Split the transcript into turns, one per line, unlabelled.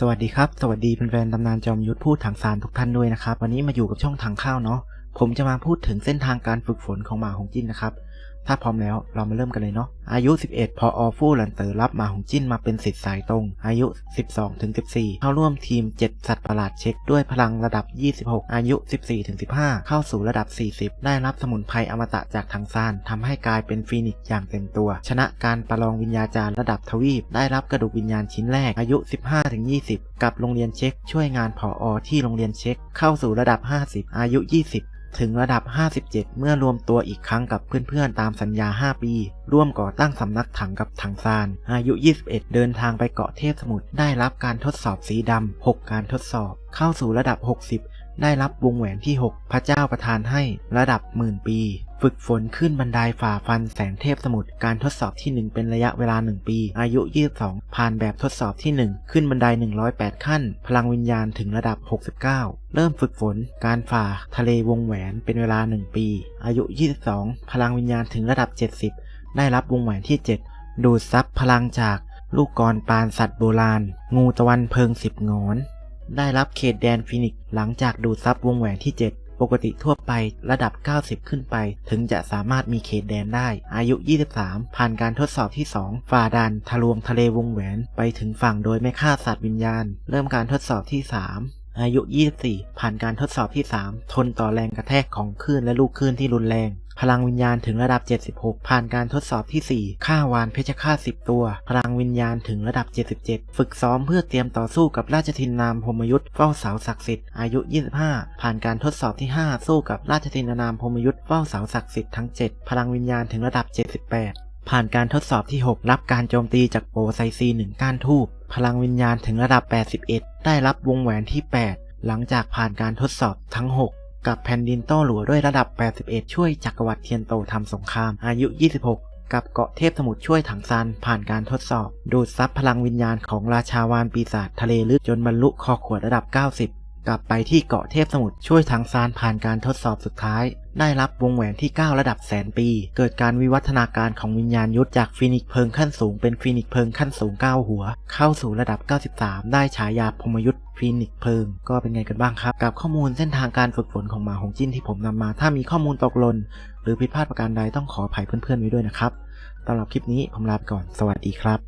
สวัสดีครับ สวัสดีแฟนๆตำนานจอมยุทธพูดถังสารทุกท่านด้วยนะครับ วันนี้มาอยู่กับช่องถังข้าวเนาะผมจะมาพูดถึงเส้นทางการฝึกฝนของหมาของจิ้นนะครับ ถ้าพร้อมแล้วเรามาเริ่มกันเลยเนาะ อายุ 11 พออฟู่หลันเตอร์รับหมาหงจิ้นมาเป็นสิทธิ์สายตรง อายุ 12ถึง14 เข้าร่วมทีม 7 สัตว์ประหลาดเช็คด้วยพลังระดับ 26 อายุ 14ถึง15 เข้าสู่ระดับ 40 ได้รับสมุนไพรอมตะจากทางซานทำให้กลายเป็นฟีนิกซ์อย่างเต็มตัว ชนะการประลองวิญญาจารย์ระดับทวีป ได้รับกระดูกวิญญาณชิ้นแรก อายุ 15ถึง20 กับโรงเรียนเช็ค ช่วยงานผออที่โรงเรียนเช็ค เข้าสู่ระดับ 50 อายุ 20 ถึงระดับ 57 เมื่อรวมตัวอีกครั้งกับเพื่อนๆตามสัญญา 5 ปี ร่วมก่อตั้งสำนักถังกับถังซาน อายุ 21 เดินทางไปเกาะเทพสมุทรได้รับการทดสอบสีดำ 6 การทดสอบ เข้าสู่ระดับ 60 ได้รับวงแหวนที่ 6 พระเจ้าประทานให้ระดับหมื่นปี ฝึกฝนขึ้นบันไดฝ่าฟันแสงเทพสมุทรการทดสอบที่ 1 เป็นระยะเวลา 1 ปี อายุ 22 ผ่านแบบทดสอบที่ 1 ขึ้นบันได 108 ขั้น พลังวิญญาณถึงระดับ 69 เริ่มฝึกฝนการฝ่าทะเลวงแหวนเป็นเวลา 1 ปี อายุ 22 พลังวิญญาณถึงระดับ 70 ได้รับวงแหวนที่ 7 ดูดซับพลังจากลูกกรปานสัตว์โบราณ งูตะวันเพิงสิบงอน ได้รับเขตแดนฟินิกซ์หลังจากดูดซับวงแหวนที่ 7 ปกติทั่วไประดับ 90 ขึ้นไป ถึงจะสามารถมีเขตแดนได้ อายุ 23 ผ่านการทดสอบที่ 2 ฝ่าด่านทะลวงทะเลวงแหวน ไปถึงฝั่งโดยไม่ฆ่าสัตว์วิญญาณ เริ่มการทดสอบที่ 3อายุ 24 ผ่านการทดสอบที่ 3 ทนต่อแรงกระแทกของคลื่นและลูกคลื่นที่รุนแรง พลังวิญญาณถึงระดับ 76 ผ่านการทดสอบที่ 4 ฆ่าวานเพชฌฆาต10 ตัว พลังวิญญาณถึงระดับ 77 ฝึกซ้อมเพื่อเตรียมต่อสู้กับราชทินนามพรหมยุทธ์เฝ้าเสาศักดิ์สิทธิ์ อายุ 25 ผ่านการทดสอบที่ 5 สู้กับราชทินนามพรหมยุทธ์เฝ้าเสาศักดิ์สิทธิ์ทั้ง 7 พลังวิญญาณถึงระดับ 78ผ่านการทดสอบที่ 6 รับการโจมตีจากโปรไซซีหนึ่งก้านทูบพลังวิญญาณถึงระดับ 81 ได้รับวงแหวนที่ 8 หลังจากผ่านการทดสอบทั้ง 6 กับแผ่นดินโต้หลัวด้วยระดับ 81 ช่วยจักรวรรดิเทียนโตทำสงคราม อายุ 26 กับเกาะเทพสมุทรช่วยถังซัน ผ่านการทดสอบ ดูดซับพลังวิญญาณของราชาวานปีศาจทะเลลึกจนบรรลุคอขวดระดับ 90 กลับไปที่เกาะเทพสมุทรช่วยถังซานผ่านการทดสอบสุดท้าย ได้รับวงแหวนที่ 9 ระดับแสนปี เกิดการวิวัฒนาการของวิญญาณยุทธจากฟินิกเพิงขั้นสูงเป็นฟินิกเพิงขั้นสูง 9 หัว เข้าสู่ระดับ 93 ได้ฉายาพมยุทธฟินิกเพิง ก็เป็นไงกันบ้างครับ กับข้อมูลเส้นทางการฝึกฝนของหมาหงจิ้นที่ผมนำมา ถ้ามีข้อมูลตกหล่นหรือผิดพลาดประการใดต้องขออภัยเพื่อนๆไว้ด้วยนะครับสำหรับคลิปนี้ผมลาไปก่อน สวัสดีครับ